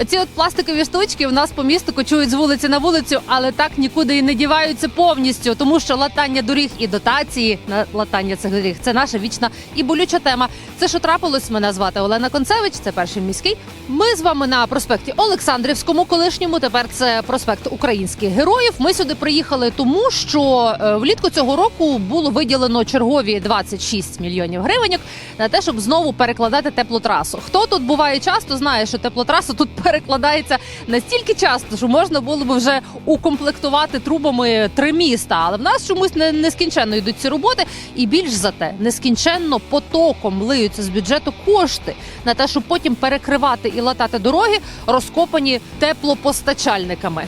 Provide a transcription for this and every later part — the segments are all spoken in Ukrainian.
Оці от пластикові штучки в нас по місту кочують з вулиці на вулицю, але так нікуди і не діваються повністю, тому що латання доріг і дотації на латання цих доріг це наша вічна і болюча тема. Це що трапилось? Мене звати Олена Концевич. Це перший міський. Ми з вами на проспекті Олександрівському, колишньому. Тепер це проспект українських героїв. Ми сюди приїхали, тому що е, влітку цього року було виділено чергові 26 мільйонів гривень на те, щоб знову перекладати теплотрасу. Хто тут буває часто, знає, що теплотраса тут перекладається настільки часто, що можна було б вже укомплектувати трубами три міста. Але в нас чомусь не нескінченно йдуть ці роботи, і більш за те, нескінченно потоком лиються з бюджету кошти на те, щоб потім перекривати і латати дороги, розкопані теплопостачальниками.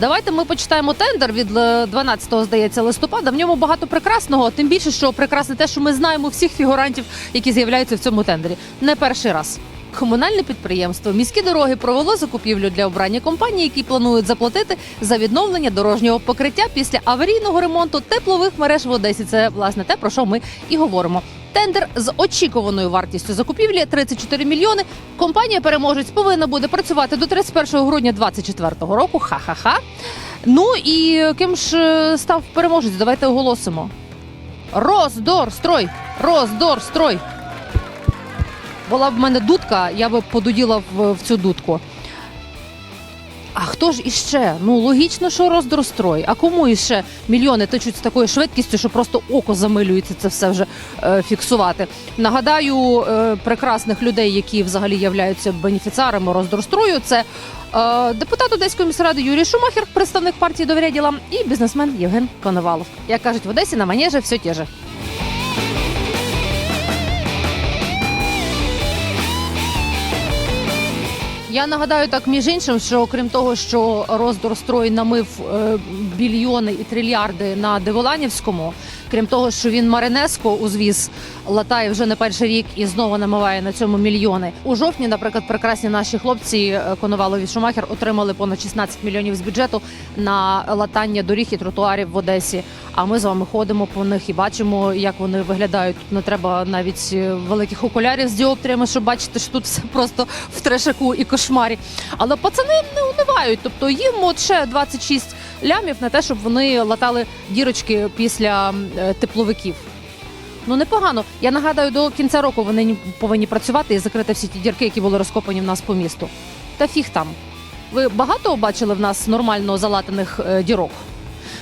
Давайте ми почитаємо тендер від е, 12-го, здається, листопада. В ньому багато прекрасного. Тим більше, що прекрасне те, що ми знаємо всіх фігурантів, які з'являються в цьому тендері. Не перший раз. Комунальне підприємство міські дороги провело закупівлю для обрання компаній, які планують заплатити за відновлення дорожнього покриття після аварійного ремонту теплових мереж в Одесі. Це власне те, про що ми і говоримо. Тендер з очікуваною вартістю закупівлі 34 мільйони. Компанія переможець повинна буде працювати до 31 грудня 2024 року. Ха-ха-ха. Ну і ким ж е, став переможець? Давайте оголосимо. Роздорстрой! Роздорстрой! Була б в мене дудка, я би подуділа в, в цю дудку. А хто ж іще? Ну логічно, що роздорстрой. А кому іще мільйони течуть з такою швидкістю, що просто око замилюється це все вже е, фіксувати. Нагадаю е, прекрасних людей, які взагалі являються бенефіціарами роздорстрою. Це е, депутат Одеської міськради Юрій Шумахер, представник партії довіря ділам, і бізнесмен Євген Коновалов. Як кажуть в Одесі, на манежі все те же. Я нагадаю так між іншим, що окрім того, що роздорстрой намив е, більйони і трильярди на Деволанівському, крім того, що він Маринеско узвіз латає вже не перший рік і знову намиває на цьому мільйони. У жовтні, наприклад, прекрасні наші хлопці е, Коновалов і Шумахер отримали понад 16 мільйонів з бюджету на латання доріг і тротуарів в Одесі. А ми з вами ходимо по них і бачимо, як вони виглядають. Тут не треба навіть е, великих окулярів з діоптріями, щоб бачити, що тут все просто в трешаку і кошмарі. Але пацани не унивають. Тобто їм от ще 26 лямів на те, щоб вони латали дірочки після е, тепловиків. Ну непогано. Я нагадаю, до кінця року вони ні- повинні працювати і закрити всі ті дірки, які були розкопані в нас по місту. Та фіг там. Ви багато бачили в нас нормально залатаних е, дірок?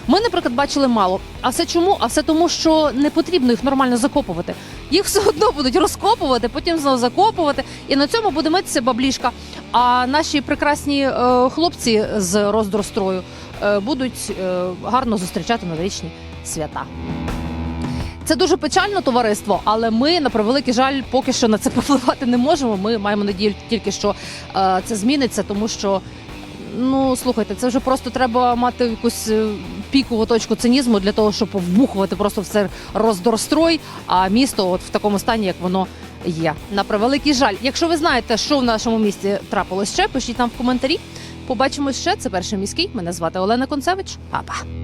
Ми, наприклад, бачили мало. А все чому? А все тому, що не потрібно їх нормально закопувати. Їх все одно будуть розкопувати, потім знову закопувати, і на цьому буде митися баблішка. А наші прекрасні е, хлопці з роздорстрою е, будуть е, гарно зустрічати новорічні свята. Це дуже печально, товариство, але ми на превеликий жаль поки що на це повпливати не можемо. Ми маємо надію тільки, що це зміниться, тому що ну слухайте, це вже просто треба мати якусь пікову точку цинізму для того, щоб вбухувати просто все роздорстрой, а місто от в такому стані, як воно є. На превеликий жаль. Якщо ви знаєте, що в нашому місті трапилось ще, пишіть нам в коментарі. Побачимось ще. Це перший міський. Мене звати Олена Концевич. Па-па.